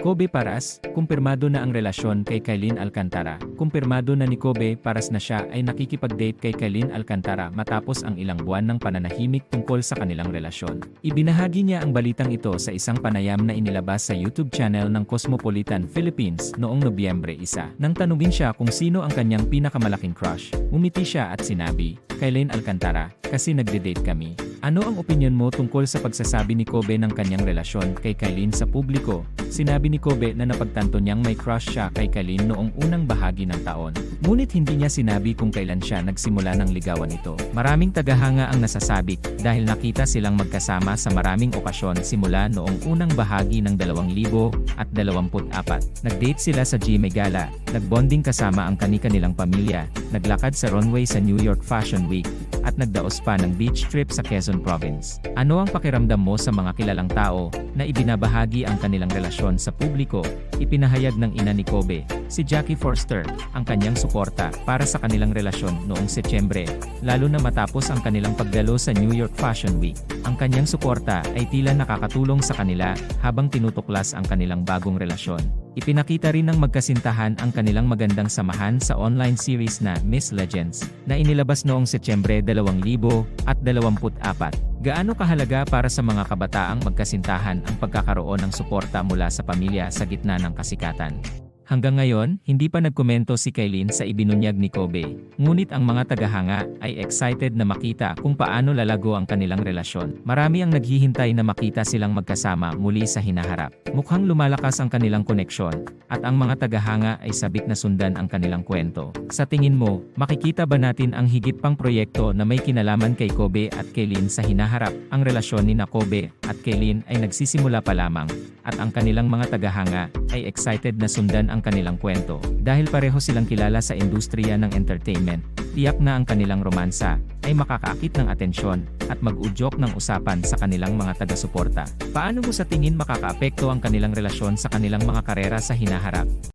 Kobe Paras, kumpirmado na ang relasyon kay Kailin Alcantara. Kumpirmado na ni Kobe Paras na siya ay nakikipag-date kay Kailin Alcantara matapos ang ilang buwan ng pananahimik tungkol sa kanilang relasyon. Ibinahagi niya ang balitang ito sa isang panayam na inilabas sa YouTube channel ng Cosmopolitan Philippines noong Nobyembre 1. Nang tanungin siya kung sino ang kanyang pinakamalaking crush, umiti siya at sinabi, Kailin Alcantara, kasi nagde-date kami. Ano ang opinion mo tungkol sa pagsasabi ni Kobe ng kanyang relasyon kay Kailin sa publiko? Sinabi ni Kobe na napagtanto niyang may crush siya kay Kailin noong unang bahagi ng taon. Ngunit hindi niya sinabi kung kailan siya nagsimula ng ligawan nito. Maraming tagahanga ang nasasabik dahil nakita silang magkasama sa maraming okasyon simula noong unang bahagi ng 2024. Nag-date sila sa GMA Gala, nagbonding kasama ang kani-kanilang pamilya, naglakad sa runway sa New York Fashion Week, at nagdaos pa ng beach trip sa Quezon Province. Ano ang pakiramdam mo sa mga kilalang tao na ibinabahagi ang kanilang relasyon sa publiko? Ipinahayag ng ina ni Kobe, si Jackie Forster, ang kanyang suporta para sa kanilang relasyon noong Setyembre, lalo na matapos ang kanilang pagdalo sa New York Fashion Week. Ang kanyang suporta ay tila nakakatulong sa kanila habang tinutuklas ang kanilang bagong relasyon. Ipinakita rin ng magkasintahan ang kanilang magandang samahan sa online series na Miss Legends, na inilabas noong Setyembre 2024. Gaano kahalaga para sa mga kabataang magkasintahan ang pagkakaroon ng suporta mula sa pamilya sa gitna ng kasikatan? Hanggang ngayon, hindi pa nagkomento si Kailin sa ibinunyag ni Kobe. Ngunit ang mga tagahanga ay excited na makita kung paano lalago ang kanilang relasyon. Marami ang naghihintay na makita silang magkasama muli sa hinaharap. Mukhang lumalakas ang kanilang koneksyon, at ang mga tagahanga ay sabik na sundan ang kanilang kwento. Sa tingin mo, makikita ba natin ang higit pang proyekto na may kinalaman kay Kobe at Kailin sa hinaharap? Ang relasyon ni na Kobe at Kailin ay nagsisimula pa lamang, at ang kanilang mga tagahanga ay excited na sundan ang kanilang kwento. Dahil pareho silang kilala sa industriya ng entertainment, tiyak na ang kanilang romansa ay makakaakit ng atensyon at mag-udyok ng usapan sa kanilang mga taga-suporta. Paano mo sa tingin makakaapekto ang kanilang relasyon sa kanilang mga karera sa hinaharap?